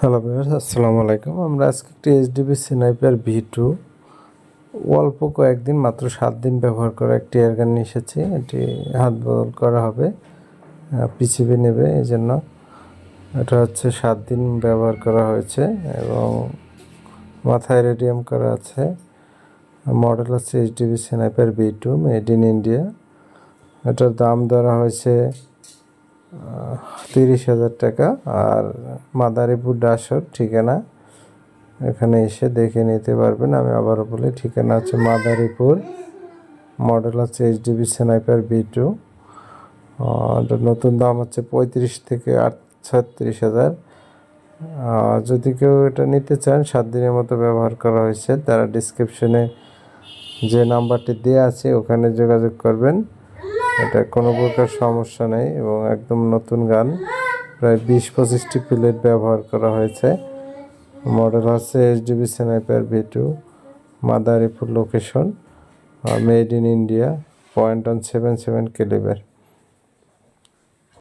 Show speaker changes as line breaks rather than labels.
Hello viewers আসসালামু আলাইকুম। আমরা আজকে একটি এইচডিবি স্নাইপার ভি টু অল্প কয়েকদিন, মাত্র সাত দিন ব্যবহার করা একটি এয়ারগান নিয়ে এসেছি। এটি হাত বদল করা হবে পিসিবি নেবে এই জন্য এটা হচ্ছে সাত দিন ব্যবহার করা হয়েছে এবং মাথায় রেডিয়াম করা আছে। মডেল হচ্ছে HDB sniper V two made in India এটার দাম ধরা হয়েছে তিরিশ হাজার টাকা আর মাদারীপুর ডাসর ঠিকানা এখানে এসে দেখে নিতে পারবেন। আমি আবারও বলি, ঠিকানা হচ্ছে মাদারীপুর, মডেল হচ্ছে এইচডিবি স্নাইপার বি টু। নতুন দাম হচ্ছে পঁয়ত্রিশ থেকে আট ছত্রিশ হাজার যদি কেউ এটা নিতে চান, সাত দিনের মতো ব্যবহার করা হয়েছে। তারা ডিসক্রিপশনে যে নাম্বারটি দেওয়া আছে, ওখানে যোগাযোগ করবেন। এটা কোনো প্রকার সমস্যা নেই এবং একদম নতুন গান। প্রায় বিশ পঁচিশটি প্লেট ব্যবহার করা হয়েছে। মডেল হচ্ছে HDB sniper V two, Madaripur location made in India point one seven seven calibre